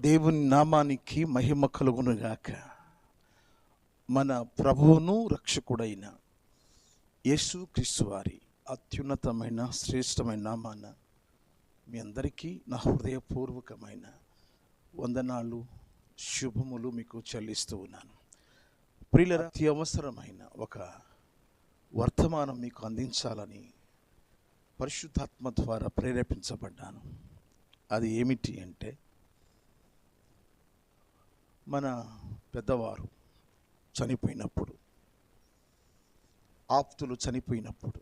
దేవుని నామానికి మహిమ కలుగునుగాక. మన ప్రభువును రక్షకుడైన యేసు క్రీస్తు వారి అత్యున్నతమైన శ్రేష్టమైన నామాన మీ అందరికీ నా హృదయపూర్వకమైన వందనాలు శుభములు మీకు చెల్లిస్తూ ఉన్నాను. ప్రియుల అత్యవసరమైన ఒక వర్తమానం మీకు అందించాలని పరిశుద్ధాత్మ ద్వారా ప్రేరేపించబడ్డాను. అది ఏమిటి అంటే మన పెద్దవారు చనిపోయినప్పుడు ఆప్తులు చనిపోయినప్పుడు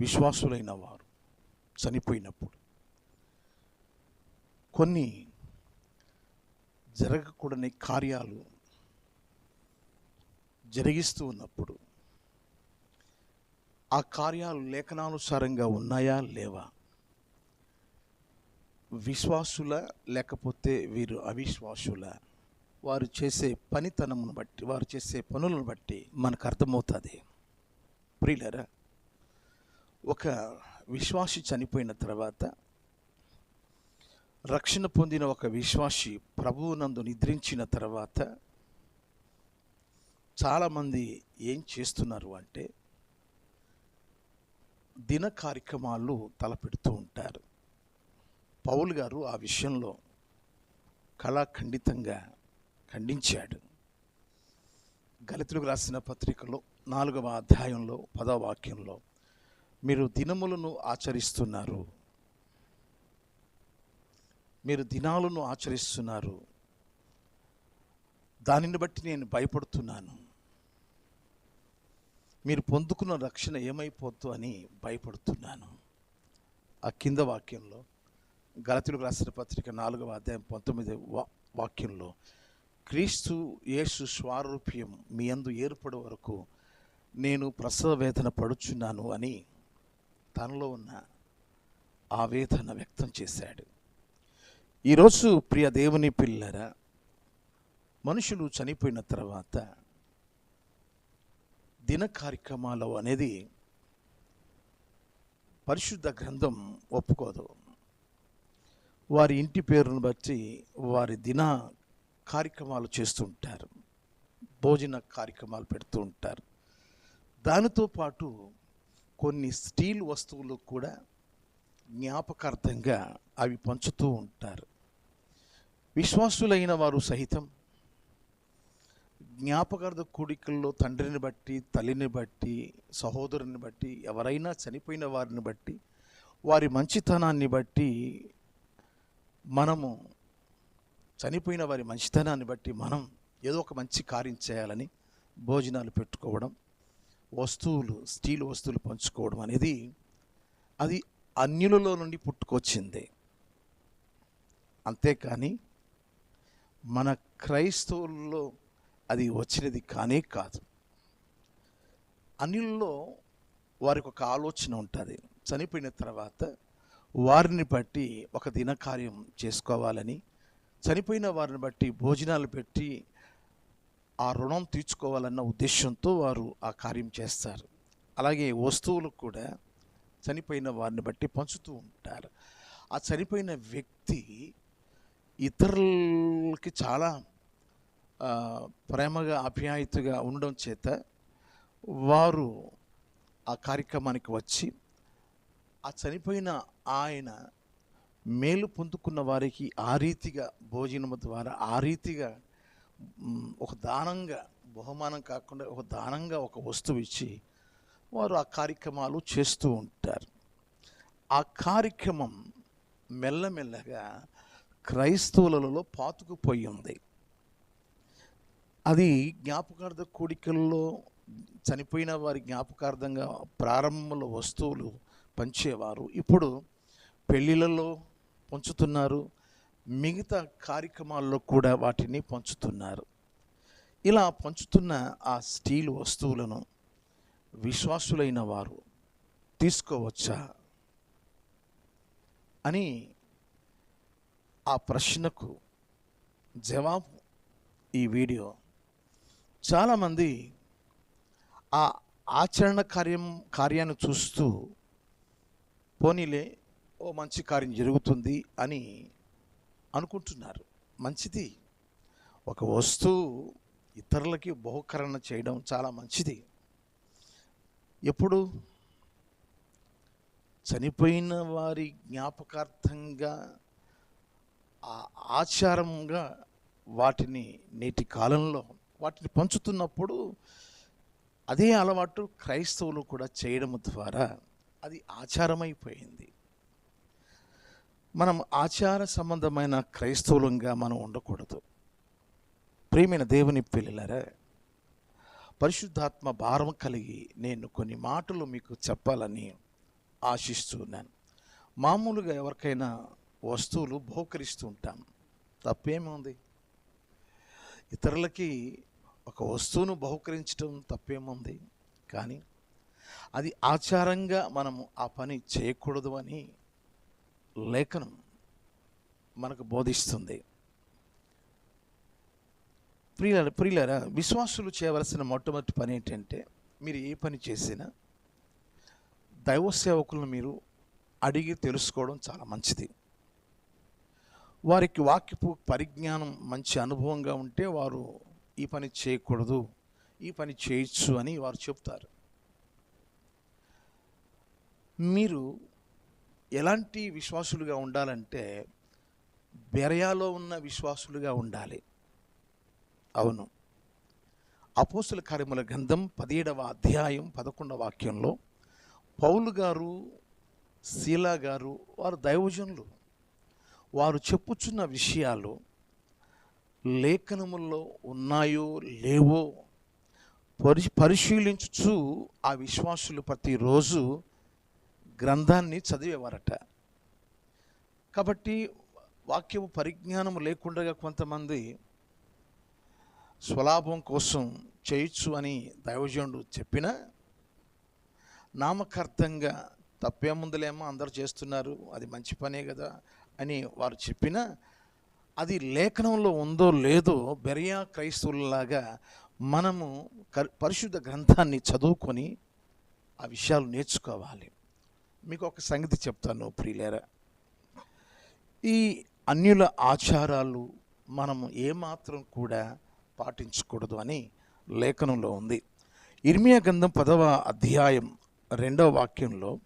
విశ్వాసులైన వారు చనిపోయినప్పుడు కొన్ని జరగకూడని కార్యాలు జరిగిస్తూ ఉన్నప్పుడు ఆ కార్యాలు లేఖనానుసారంగా ఉన్నాయా లేవా? విశ్వాసుల లేకపోతే వీరు అవిశ్వాసుల? వారు చేసే పనితనమును బట్టి వారు చేసే పనులను బట్టి మనకు అర్థమవుతుంది. ప్రియులరా ఒక విశ్వాసి చనిపోయిన తర్వాత రక్షణ పొందిన ఒక విశ్వాసి ప్రభువునందు నిద్రించిన తర్వాత చాలామంది ఏం చేస్తున్నారు అంటే దిన కార్యక్రమాలు తలపెడుతూ ఉంటారు. పౌల్ గారు ఆ విషయంలో కళాఖండితంగా ఖండించాడు. గలితులకు రాసిన పత్రికలో నాలుగవ అధ్యాయంలో పదవ వాక్యంలో మీరు దినములను ఆచరిస్తున్నారు. మీరు దినాలను ఆచరిస్తున్నారు. దానిని బట్టి నేను భయపడుతున్నాను. మీరు పొందుకున్న రక్షణ ఏమైపోద్దు అని భయపడుతున్నాను. ఆ కింద వాక్యంలో గలతులకు రాసిన పత్రిక నాలుగవ అధ్యాయం పంతొమ్మిది వా వాక్యంలో క్రీస్తు యేసు స్వారూప్యం మీ అందు ఏర్పడే వరకు నేను ప్రసవ వేదన పడుచున్నాను అని తనలో ఉన్న ఆవేదన వ్యక్తం చేశాడు. ఈరోజు ప్రియ దేవుని పిల్లరా మనుషులు చనిపోయిన తర్వాత దిన కార్యక్రమాలు అనేది పరిశుద్ధ గ్రంథం ఒప్పుకోదు. వారి ఇంటి పేరును బట్టి వారి దిన కార్యక్రమాలు చేస్తుంటారు భోజన కార్యక్రమాలు పెడుతూ ఉంటారు. దానితో పాటు కొన్ని స్టీల్ వస్తువులు కూడా జ్ఞాపకార్థంగా అవి పంచుతూ ఉంటారు. విశ్వాసులైన వారు సహితం జ్ఞాపకార్థ కూడికల్లో తండ్రిని బట్టి తల్లిని బట్టి సహోదరుని బట్టి ఎవరైనా చనిపోయిన వారిని బట్టి వారి మంచితనాన్ని బట్టి మనము చనిపోయిన వారి మంచితనాన్ని బట్టి మనం ఏదో ఒక మంచి కార్యం చేయాలని భోజనాలు పెట్టుకోవడం వస్తువులు స్టీల్ వస్తువులు పంచుకోవడం అనేది అది అన్యులలో నుండి పుట్టుకొచ్చింది. అంతేకాని మన క్రైస్తవుల్లో అది వచ్చినది కానే కాదు. అన్యుల్లో వారికి ఒక ఆలోచన ఉంటుంది. చనిపోయిన తర్వాత వారిని బట్టి ఒక దినకార్యం చేసుకోవాలని చనిపోయిన వారిని బట్టి భోజనాలు పెట్టి ఆ రుణం తీర్చుకోవాలన్న ఉద్దేశంతో వారు ఆ కార్యం చేస్తారు. అలాగే వస్తువులు కూడా చనిపోయిన వారిని బట్టి పంచుతూ ఉంటారు. ఆ చనిపోయిన వ్యక్తి ఇతరులకి చాలా ప్రేమగా ఆప్యాయతగా ఉండడం చేత వారు ఆ కార్యక్రమానికి వచ్చి ఆ చనిపోయిన ఆయన మేలు పొందుకున్న వారికి ఆ రీతిగా భోజనము ద్వారా ఆ రీతిగా ఒక దానంగా బహుమానం కాకుండా ఒక దానంగా ఒక వస్తువు ఇచ్చి వారు ఆ కార్యక్రమాలు చేస్తూ ఉంటారు. ఆ కార్యక్రమం మెల్లమెల్లగా క్రైస్తవులలో పాతుకుపోయి ఉంది. అది జ్ఞాపకార్థ కూడికల్లో చనిపోయిన వారి జ్ఞాపకార్థంగా ప్రారంభంలో వస్తువులు పంచేవారు. ఇప్పుడు పెళ్ళిళ్ళలో పంచుతున్నారు. మిగతా కార్యక్రమాల్లో కూడా వాటిని పంచుతున్నారు. ఇలా పంచుతున్న ఆ స్టీల్ వస్తువులను విశ్వాసులైన వారు తీసుకోవచ్చా? అని ఆ ప్రశ్నకు జవాబు ఈ వీడియో. చాలామంది ఆ ఆచరణ కార్యం కార్యాన్ని చూస్తూ పోనీలే ఓ మంచి కార్యం జరుగుతుంది అని అనుకుంటున్నారు. మంచిది. ఒక వస్తువు ఇతరులకి బహుకరణ చేయడం చాలా మంచిది. ఎప్పుడు? చనిపోయిన వారి జ్ఞాపకార్థంగా ఆ ఆచారంగా వాటిని నేటి కాలంలో వాటిని పంచుతున్నప్పుడు అదే అలవాటు క్రైస్తవులు కూడా చేయడం ద్వారా అది ఆచారమైపోయింది. మనం ఆచార సంబంధమైన క్రైస్తవులంగా మనం ఉండకూడదు. ప్రేమైన దేవుని పిల్లలరా పరిశుద్ధాత్మ భారం కలిగి నేను కొన్ని మాటలు మీకు చెప్పాలని ఆశిస్తున్నాను. మామూలుగా ఎవరికైనా వస్తువులు బహుకరిస్తూ ఉంటాం. తప్పేముంది? ఇతరులకి ఒక వస్తువును బహుకరించడం తప్పేముంది? కానీ అది ఆచారంగా మనము ఆ పని చేయకూడదు అని లేఖనం మనకు బోధిస్తుంది. ప్రియుల ప్రియులరా విశ్వాసులు చేయవలసిన మొట్టమొదటి పని ఏంటంటే మీరు ఏ పని చేసినా దైవ సేవకులను మీరు అడిగి తెలుసుకోవడం చాలా మంచిది. వారికి వాక్యపు పరిజ్ఞానం మంచి అనుభవంగా ఉంటే వారు ఈ పని చేయకూడదు ఈ పని చేయొచ్చు అని వారు చెప్తారు. మీరు ఎలాంటి విశ్వాసులుగా ఉండాలంటే బెరయాలో ఉన్న విశ్వాసులుగా ఉండాలి. అవును. అపోసుల కార్యముల గ్రంథం పదిహేడవ అధ్యాయం పదకొండవ వాక్యంలో పౌలు గారు శీలా గారు వారు దైవజనులు. వారు చెప్పుచున్న విషయాలు లేఖనముల్లో ఉన్నాయో లేవో పరి పరిశీలించుచు ఆ విశ్వాసులు ప్రతిరోజు గ్రంథాన్ని చదివేవారట. కాబట్టి వాక్యము పరిజ్ఞానం లేకుండా కొంతమంది స్వలాభం కోసం చేయొచ్చు అని దైవజనుడు చెప్పినా నామకార్థంగా తప్పేముందులేమో అందరూ చేస్తున్నారు అది మంచి పనే కదా అని వారు చెప్పినా అది లేఖనంలో ఉందో లేదో బెరియా క్రైస్తవులలాగా మనము పరిశుద్ధ గ్రంథాన్ని చదువుకొని ఆ విషయాలు నేర్చుకోవాలి. మీకు ఒక సంగతి చెప్తాను ప్రియులేరా. ఈ అన్యుల ఆచారాలు మనము ఏమాత్రం కూడా పాటించకూడదు అని లేఖనంలో ఉంది. ఇర్మియా గంధం పదవ అధ్యాయం రెండవ వాక్యంలో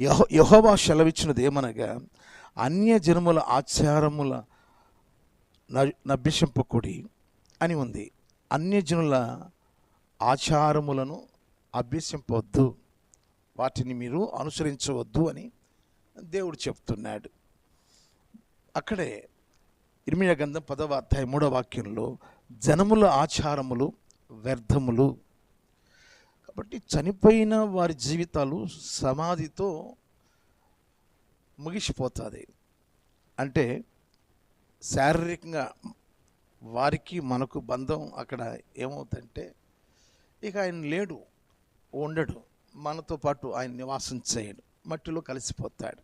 యహో యహోవా సెలవిచ్చినది ఏమనగా అన్య జనముల ఆచారముల న- నభ్యసింపకుడి అని ఉంది. అన్యజనుల ఆచారములను అభ్యసింపవద్దు వాటిని మీరు అనుసరించవద్దు అని దేవుడు చెప్తున్నాడు. అక్కడే ఇర్మియా గంధం పదవ అధ్యాయ మూడవ వాక్యంలో జనముల ఆచారములు వ్యర్థములు. కాబట్టి చనిపోయిన వారి జీవితాలు సమాధితో ముగిసిపోతుంది. అంటే శారీరకంగా వారికి మనకు బంధం అక్కడ ఏమవుతుందంటే ఇక ఆయన లేడు ఉండడు. మనతో పాటు ఆయన నివాసం చేయడు మట్టిలో కలిసిపోతాడు.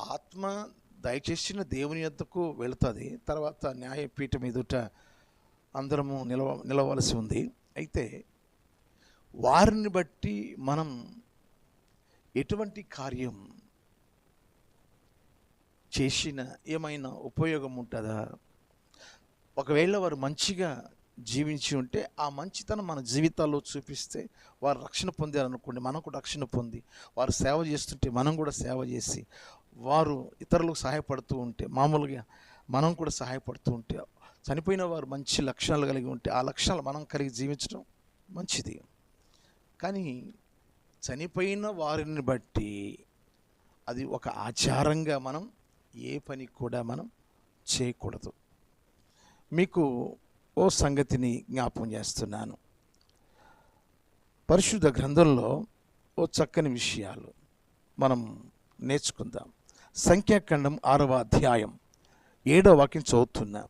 ఆత్మ దయచేసిన దేవుని యొద్దకు వెళుతుంది. తర్వాత న్యాయపీఠం ఎదుట అందరము నిలవ నిలవలసి ఉంది. అయితే వారిని బట్టి మనం ఎటువంటి కార్యం చేసిన ఏమైనా ఉపయోగం ఉంటుందా? ఒకవేళ వారు మంచిగా జీవించి ఉంటే ఆ మంచితనం మన జీవితాల్లో చూపిస్తే వారు రక్షణ పొందారనుకోండి మనం కూడా రక్షణ పొంది వారు సేవ చేస్తుంటే మనం కూడా సేవ చేసి వారు ఇతరులకు సహాయపడుతూ ఉంటే మామూలుగా మనం కూడా సహాయపడుతూ ఉంటే చనిపోయిన వారు మంచి లక్షణాలు కలిగి ఉంటే ఆ లక్షణాలు మనం కలిగి జీవించడం మంచిది. కానీ చనిపోయిన వారిని బట్టి అది ఒక ఆచారంగా మనం ఏ పని కూడా మనం చేయకూడదు. మీకు ఓ సంగతిని జ్ఞాపం చేస్తున్నాను. పరిశుద్ధ గ్రంథంలో ఓ చక్కని విషయాలు మనం నేర్చుకుందాం. సంఖ్యాఖండం ఆరవ అధ్యాయం ఏడవ వాక్యం చదువుతున్నా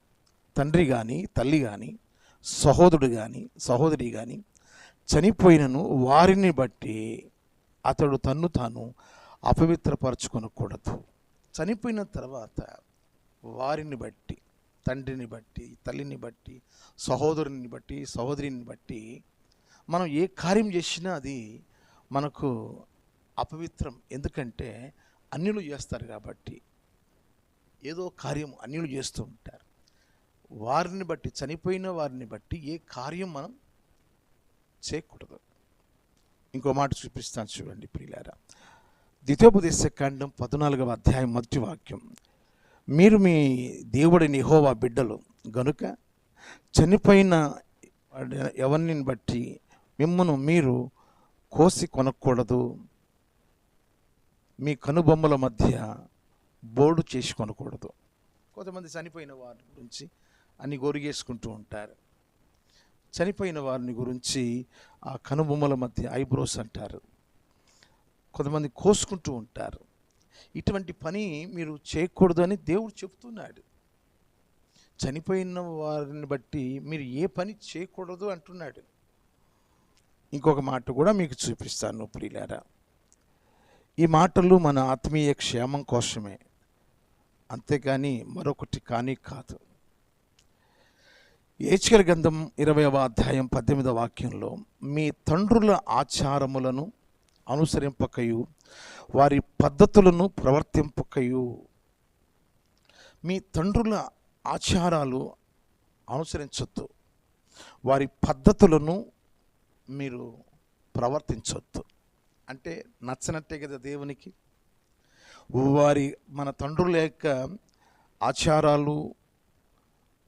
తండ్రి కానీ తల్లి కానీ సహోదరుడు కానీ సహోదరి కానీ చనిపోయినను వారిని బట్టి అతడు తన్ను తాను అపవిత్రపరచుకొనకూడదు. చనిపోయిన తర్వాత వారిని బట్టి తండ్రిని బట్టి తల్లిని బట్టి సహోదరుని బట్టి సహోదరిని బట్టి మనం ఏ కార్యం చేసినా అది మనకు అపవిత్రం. ఎందుకంటే అన్యులు చేస్తారు కాబట్టి. ఏదో కార్యం అన్యులు చేస్తూ ఉంటారు. వారిని బట్టి చనిపోయిన వారిని బట్టి ఏ కార్యం మనం చేయకూడదు. ఇంకో మాట చూపిస్తాను చూడండి ప్రియులారా. ద్వితోపదేశ కాండం పద్నాలుగవ అధ్యాయం మొదటి వాక్యం. మీరు మీ దేవుడి నిహోవా బిడ్డలు గనుక చనిపోయిన ఎవరిని బట్టి మిమ్మను మీరు కోసి కొనకూడదు. మీ కనుబొమ్మల మధ్య బోర్డు చేసి కొనకూడదు. కొంతమంది చనిపోయిన వారి గురించి అన్ని గొరిగేసుకుంటూ ఉంటారు. చనిపోయిన వారిని గురించి ఆ కనుబొమ్మల మధ్య ఐబ్రోస్ అంటారు. కొంతమంది కోసుకుంటూ ఉంటారు. ఇటువంటి పని మీరు చేయకూడదు అని దేవుడు చెప్తున్నాడు. చనిపోయిన వారిని బట్టి మీరు ఏ పని చేయకూడదు అంటున్నాడు. ఇంకొక మాట కూడా మీకు చూపిస్తాను ప్రియులారా. ఈ మాటలు మన ఆత్మీయ క్షేమం కోసమే. అంతేగాని మరొకటి కానీ కాదు. ఏచికల గ్రంథం ఇరవైవ అధ్యాయం పద్దెనిమిదవ వాక్యంలో మీ తండ్రుల ఆచారములను అనుసరింపకయు. వారి పద్ధతులను ప్రవర్తింపకయు. మీ తండ్రుల ఆచారాలు అనుసరించొద్దు. వారి పద్ధతులను మీరు ప్రవర్తించొద్దు. అంటే నచ్చనట్టే కదా దేవునికి. వారి మన తండ్రుల యొక్క ఆచారాలు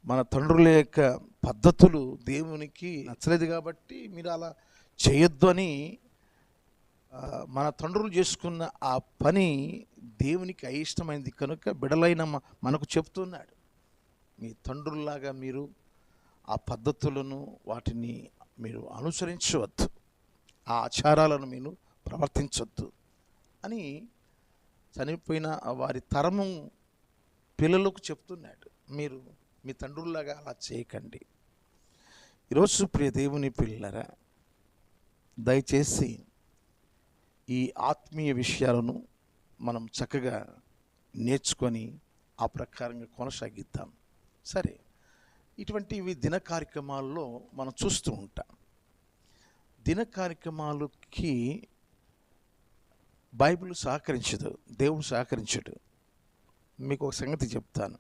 మన తండ్రుల యొక్క పద్ధతులు దేవునికి నచ్చలేదు కాబట్టి మీరు అలా చేయొద్దు అని మన తండ్రులు చేసుకున్న ఆ పని దేవునికి అయిష్టమైంది కనుక బిడలైన మనకు చెప్తున్నాడు. మీ తండ్రుల్లాగా మీరు ఆ పద్ధతులను వాటిని మీరు అనుసరించవద్దు. ఆ ఆచారాలను మీరు ప్రవర్తించవద్దు అని చనిపోయిన వారి తరము పిల్లలకు చెప్తున్నాడు. మీరు మీ తండ్రుల్లాగా అలా చేయకండి. ఈరోజు ప్రియ దేవుని పిల్లరా దయచేసి ఈ ఆత్మీయ విషయాలను మనం చక్కగా నేర్చుకొని ఆ ప్రకారంగా కొనసాగిద్దాం. సరే ఇటువంటివి దిన కార్యక్రమాల్లో మనం చూస్తూ ఉంటాం. దిన కార్యక్రమాలకి బైబిల్ సహకరించదు దేవుడు సహకరించడు. మీకు ఒక సంగతి చెప్తాను.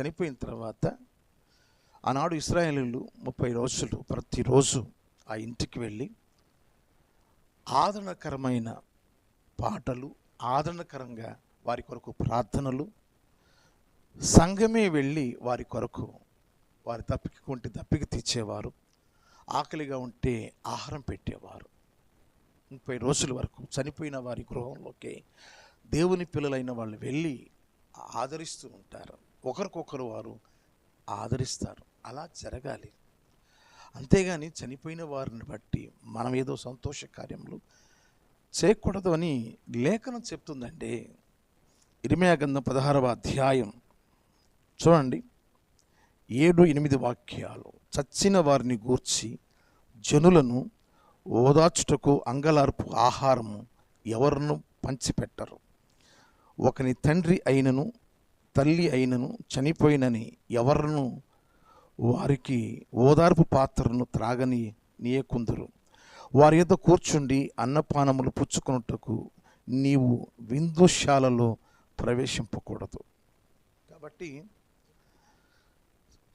చనిపోయిన తర్వాత ఆనాడు ఇస్రాయేలీలు ముప్పై రోజులు ప్రతిరోజు ఆ ఇంటికి వెళ్ళి ఆదరణకరమైన పాటలు ఆదరణకరంగా వారి కొరకు ప్రార్థనలు సంఘమే వెళ్ళి వారి కొరకు వారి దప్పిక ఉంటే దప్పికి తీర్చేవారు ఆకలిగా ఉంటే ఆహారం పెట్టేవారు. ముప్పై రోజుల వరకు చనిపోయిన వారి గృహంలోకి దేవుని పిల్లలైన వాళ్ళు వెళ్ళి ఆదరిస్తూ ఉంటారు. ఒకరికొకరు వారు ఆదరిస్తారు. అలా జరగాలి. అంతేగాని చనిపోయిన వారిని బట్టి మనం ఏదో సంతోష కార్యములు చేయకూడదు అని లేఖనం చెప్తుందండి. ఇరిమయా గంధం పదహారవ అధ్యాయం. చూడండి. ఏడు ఎనిమిది వాక్యాలు. చచ్చిన వారిని గూర్చి జనులను ఓదార్చుటకు అంగలార్పు ఆహారము ఎవరును పంచిపెట్టరు. ఒకని తండ్రి అయినను తల్లి అయినను చనిపోయినని ఎవరును వారికి ఓదార్పు పాత్రను త్రాగని నీయకుందరు వారి యొద్ద కూర్చుండి అన్నపానములు పుచ్చుకొనుటకు నీవు విందుశాలలో ప్రవేశింపకూడదు. కాబట్టి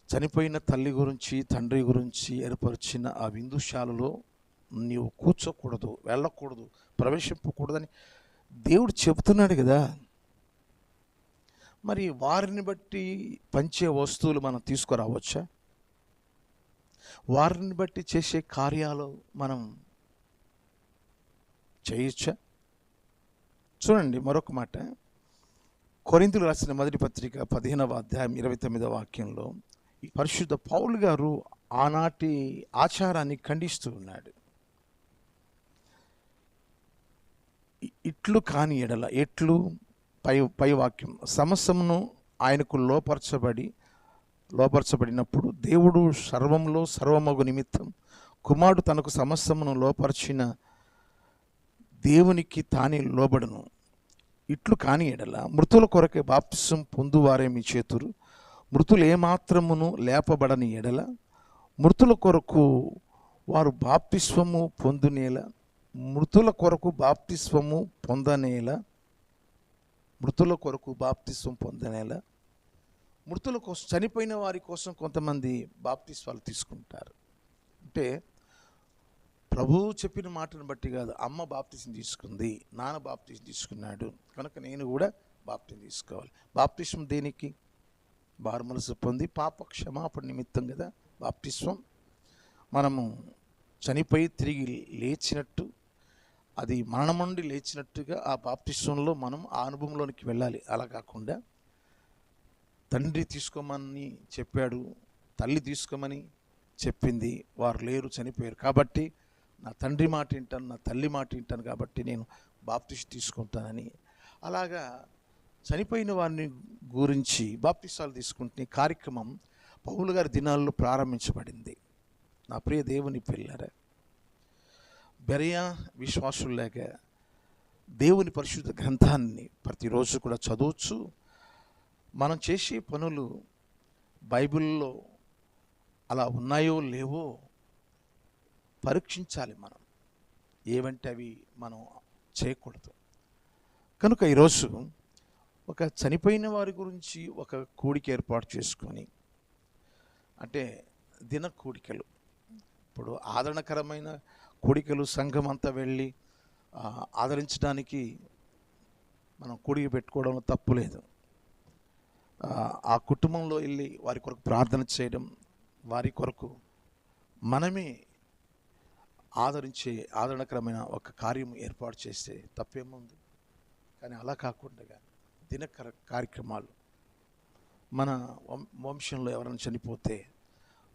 చనిపోయిన తల్లి గురించి తండ్రి గురించి ఏర్పరిచిన ఆ విందుశాలలో నీవు కూర్చోకూడదు వెళ్ళకూడదు ప్రవేశింపకూడదని దేవుడు చెబుతున్నాడు కదా. మరి వారిని బట్టి పంచే వస్తువులు మనం తీసుకురావచ్చా? వారిని బట్టి చేసే కార్యాలు మనం చేయొచ్చా? చూడండి మరొక మాట. కొరింతలు రాసిన మొదటి పత్రిక పదిహేనవ అధ్యాయం ఇరవై తొమ్మిదవ వాక్యంలో ఈ పరిశుద్ధ పౌలు గారు ఆనాటి ఆచారాన్ని ఖండిస్తూ ఉన్నాడు. ఇట్లు కాని ఎడల ఎట్లు పై పై వాక్యం. సమస్యమును ఆయనకు లోపరచబడి లోపరచబడినప్పుడు దేవుడు సర్వంలో సర్వమగు నిమిత్తం కుమారుడు తనకు సమస్తమును లోపరిచిన దేవునికి తానే లోబడును. ఇట్లు కాని ఎడల మృతుల కొరకే బాప్తిసం పొందువారే మీ చేతురు మృతులు ఏమాత్రమును లేపబడని ఎడల మృతుల కొరకు వారు బాప్తిస్వము పొందునేల మృతుల కొరకు బాప్తిస్వము పొందనేల మృతుల కొరకు బాప్తిస్వం పొందనేలా మృతుల కోసం చనిపోయిన వారి కోసం కొంతమంది బాప్తిస్వాలు తీసుకుంటారు. అంటే ప్రభువు చెప్పిన మాటను బట్టి కాదు అమ్మ బాప్తిసం తీసుకుంది నాన్న బాప్తిసం తీసుకున్నాడు కనుక నేను కూడా బాప్తిసం తీసుకోవాలి. బాప్తిసం దేనికి? బారు మనసు పొంది పాప క్షమాపణ నిమిత్తం కదా బాప్తిస్వం. మనము చనిపోయి తిరిగి లేచినట్టు అది మరణం నుండి లేచినట్టుగా ఆ బాప్తిష్టంలో మనం ఆ అనుభవంలోనికి వెళ్ళాలి. అలా కాకుండా తండ్రి తీసుకోమని చెప్పాడు తల్లి తీసుకోమని చెప్పింది వారు లేరు చనిపోయారు. కాబట్టి నా తండ్రి మాట వింటాను నా తల్లి మాట వింటాను కాబట్టి నేను బాప్తిష్ తీసుకుంటానని. అలాగా చనిపోయిన వారిని గురించి బాప్తిస్తాలు తీసుకుంటున్న కార్యక్రమం పౌలు గారి దినాల్లో ప్రారంభించబడింది. నా ప్రియ దేవుని పిల్లర బెరయా విశ్వాసులు లేక దేవుని పరిశుద్ధ గ్రంథాన్ని ప్రతిరోజు కూడా చదవచ్చు మనం చేసే పనులు బైబిల్లో అలా ఉన్నాయో లేవో పరీక్షించాలి మనం. ఏవంటే అవి మనం చేయకూడదు. కనుక ఈరోజు ఒక చనిపోయిన వారి గురించి ఒక కూడిక ఏర్పాటు చేసుకొని అంటే దిన కూడికలు ఇప్పుడు ఆదరణకరమైన కూడికలు సంఘం అంతా వెళ్ళి ఆదరించడానికి మనం కొడిగి పెట్టుకోవడంలో తప్పు లేదు. ఆ, కుటుంబంలో వెళ్ళి వారి కొరకు ప్రార్థన చేయడం వారి కొరకు మనమే ఆదరించే ఆదరణకరమైన ఒక కార్యం ఏర్పాటు చేస్తే తప్పేముంది కానీ అలా కాకుండా దినకర కార్యక్రమాలు మన వం- వంశంలో ఎవరైనా చనిపోతే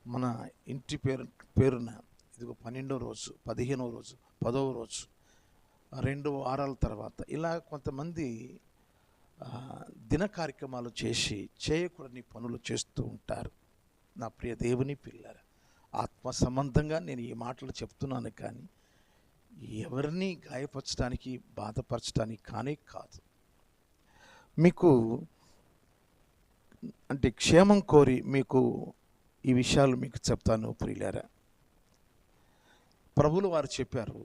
మన ఇంటి పేరు పేరున ఇదిగో పన్నెండో రోజు పదిహేనో రోజు పదవ రోజు రెండు వారాల తర్వాత ఇలా కొంతమంది దిన కార్యక్రమాలు చేసి చేయకూడని పనులు చేస్తూ ఉంటారు. నా ప్రియ దేవుని పిల్లర ఆత్మ సంబంధంగా నేను ఈ మాటలు చెప్తున్నాను కానీ ఎవరిని గాయపరచడానికి బాధపరచడానికి కానే కాదు. మీకు అంటే క్షేమం కోరి మీకు ఈ విషయాలు మీకు చెప్తాను ప్రియులారా. ప్రభులు వారు చెప్పారు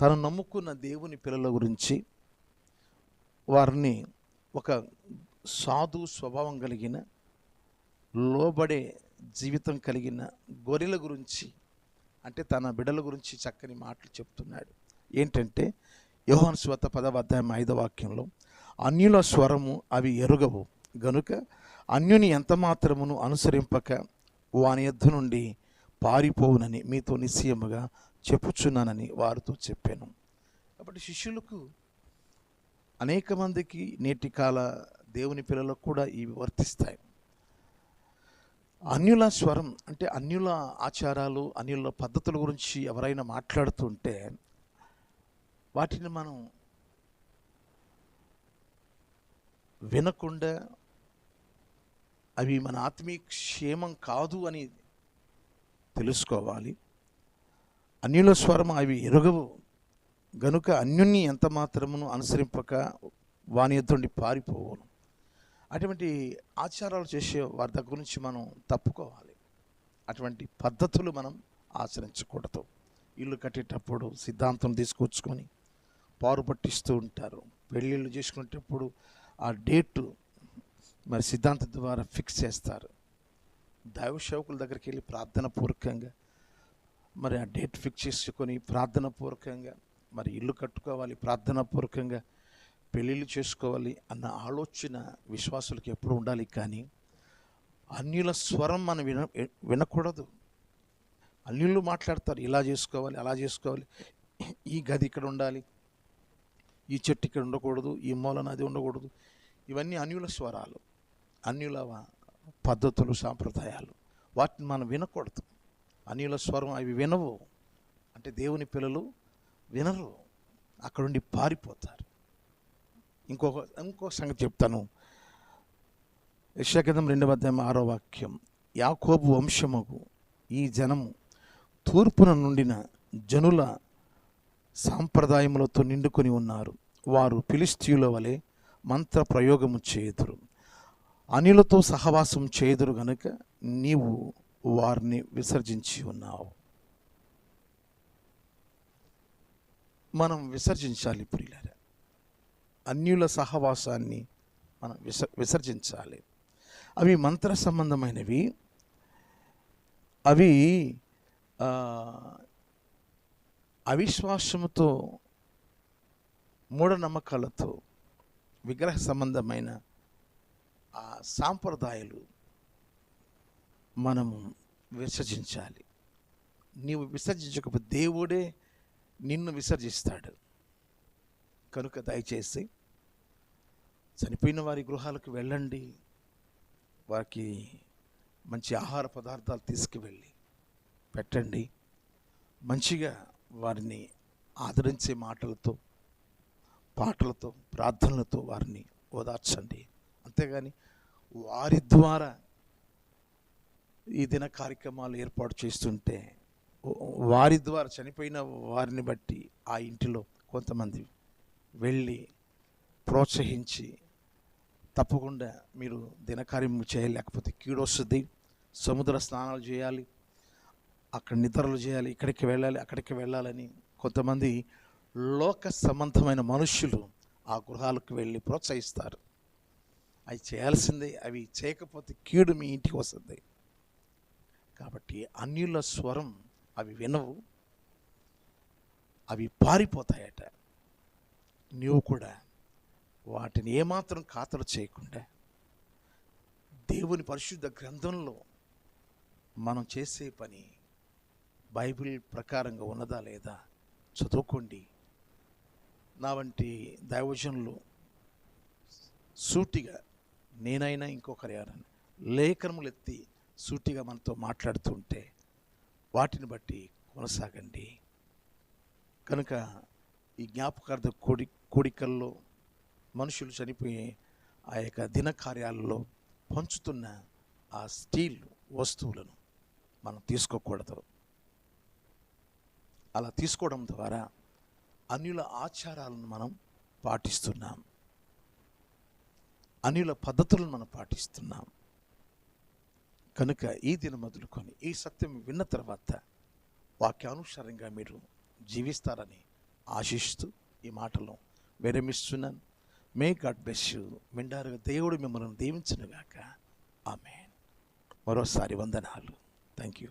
తను నమ్ముకున్న దేవుని పిల్లల గురించి వారిని ఒక సాధు స్వభావం కలిగిన లోబడే జీవితం కలిగిన గొర్రెల గురించి అంటే తన బిడ్డల గురించి చక్కని మాటలు చెప్తున్నాడు. ఏంటంటే యోహన్ స్వత పదవ అధ్యాయం ఐదవ వాక్యంలో అన్యుల స్వరము అవి ఎరుగవు గనుక అన్యుని ఎంత మాత్రమును అనుసరింపక వాని యొద్ద నుండి పారిపోవునని మీతో నిశ్చయముగా చెప్పుచున్నానని వారితో చెప్పాను. కాబట్టి శిష్యులకు అనేక మందికి నేటి కాల దేవుని పిల్లలకు కూడా ఇవి వర్తిస్తాయి. అన్యుల స్వరం అంటే అన్యుల ఆచారాలు అన్యుల పద్ధతుల గురించి ఎవరైనా మాట్లాడుతుంటే వాటిని మనం వినకుండా అవి మన ఆత్మీయ క్షేమం కాదు అని తెలుసుకోవాలి. అన్యుల స్వరం అవి ఎరుగవు. గనుక అన్యుణ్ణి ఎంత మాత్రమును అనుసరింపక వాని ఎద్దుండి పారిపోవను. అటువంటి ఆచారాలు చేసే వారి దగ్గర నుంచి మనం తప్పుకోవాలి. అటువంటి పద్ధతులు మనం ఆచరించకూడదు. ఇల్లు కట్టేటప్పుడు సిద్ధాంతం తీసుకొచ్చుకొని పారు పట్టిస్తూ ఉంటారు. పెళ్ళిళ్ళు చేసుకునేటప్పుడు ఆ డేటు మరి సిద్ధాంతం ద్వారా ఫిక్స్ చేస్తారు. దైవ సేవకుల దగ్గరికి వెళ్ళి ప్రార్థన పూర్వకంగా మరి ఆ డేట్ ఫిక్స్ చేసుకొని ప్రార్థన పూర్వకంగా మరి ఇల్లు కట్టుకోవాలి ప్రార్థన పూర్వకంగా పెళ్ళిళ్ళు చేసుకోవాలి అన్న ఆలోచన విశ్వాసులకు ఎప్పుడు ఉండాలి కానీ అన్యుల స్వరం మనం విన వినకూడదు. అన్యులు మాట్లాడతారు ఇలా చేసుకోవాలి అలా చేసుకోవాలి. ఈ గది ఇక్కడ ఉండాలి ఈ చెట్టు ఇక్కడ ఉండకూడదు ఈ మూలన అది ఉండకూడదు. ఇవన్నీ అన్యుల స్వరాలు. అన్యుల పద్ధతులు సాంప్రదాయాలు. వాటిని మనం వినకూడదు. అన్యుల స్వరం అవి వినవు. అంటే దేవుని పిల్లలు వినరు. అక్కడుండి పారిపోతారు. ఇంకొక ఇంకో సంగతి చెప్తాను. యశాగతం రెండవ అధ్యాయం ఆరో వాక్యం. యాకోబు వంశముకు ఈ జనము తూర్పున నుండిన జనుల సాంప్రదాయములతో నిండుకొని ఉన్నారు. వారు ఫిలిస్తీయుల వలె మంత్ర ప్రయోగము చేయుదురు. అనిలతో సహవాసం చేదురు గనుక నీవు వారిని విసర్జించి ఉన్నావు. మనం విసర్జించాలి ప్రియులారా. అన్యుల సహవాసాన్ని మనం విస విసర్జించాలి. అవి మంత్ర సంబంధమైనవి. అవి అవిశ్వాసముతో మూఢనమ్మకాలతో విగ్రహ సంబంధమైన ఆ సాంప్రదాయాలు మనము విసర్జించాలి. నీవు విసర్జించకపోతే దేవుడే నిన్ను విసర్జిస్తాడు. కనుక దయచేసి చనిపోయిన వారి గృహాలకు వెళ్ళండి. వారికి మంచి ఆహార పదార్థాలు తీసుకువెళ్ళి పెట్టండి. మంచిగా వారిని ఆదరించే మాటలతో పాటలతో ప్రార్థనలతో వారిని ఓదార్చండి. అంతేగాని వారి ద్వారా ఈ దిన కార్యక్రమాలు ఏర్పాటు చేస్తుంటే వారి ద్వారా చనిపోయిన వారిని బట్టి ఆ ఇంటిలో కొంతమంది వెళ్ళి ప్రోత్సహించి తప్పకుండా మీరు దినకార్యం చేయాలి లేకపోతే కీడొస్తుంది సముద్ర స్నానాలు చేయాలి అక్కడ నిద్రలు చేయాలి ఇక్కడికి వెళ్ళాలి అక్కడికి వెళ్ళాలని కొంతమంది లోక సంబంధమైన మనుష్యులు ఆ గృహాలకు వెళ్ళి ప్రోత్సహిస్తారు. అవి చేయాల్సిందే. అవి చేయకపోతే కీడు మీ ఇంటికి వస్తుంది. కాబట్టి అన్యుల స్వరం అవి వినవు. అవి పారిపోతాయట. నీవు కూడా వాటిని ఏమాత్రం ఖాతరు చేయకుండా దేవుని పరిశుద్ధ గ్రంథంలో మనం చేసే పని బైబిల్ ప్రకారంగా ఉన్నదా లేదా చదువుకోండి. నా వంటి దైవజనులు సూటిగా నేనైనా ఇంకొకరు ఎవరైనా లేఖనములు ఎత్తి సూటిగా మనతో మాట్లాడుతుంటే వాటిని బట్టి కొనసాగండి. కనుక ఈ జ్ఞాపకార్థ కోడి కోడికల్లో మనుషులు చనిపోయే ఆ యొక్క దిన కార్యాలలో పంచుతున్న ఆ స్టీల్ వస్తువులను మనం తీసుకోకూడదు. అలా తీసుకోవడం ద్వారా అన్యుల ఆచారాలను మనం పాటిస్తున్నాం. అనిల పద్ధతులను మనం పాటిస్తున్నాం. కనుక ఈ దిన మొదలుకొని ఈ సత్యం విన్న తర్వాత వాక్యానుసారంగా మీరు జీవిస్తారని ఆశిస్తూ ఈ మాటలు విరమిస్తున్నాను. మే గాడ్ బ్లెస్ యూ దేవుడు మిమ్మల్ని దీవించనుగాక. ఆమె మరోసారి వందనాలు. Thank you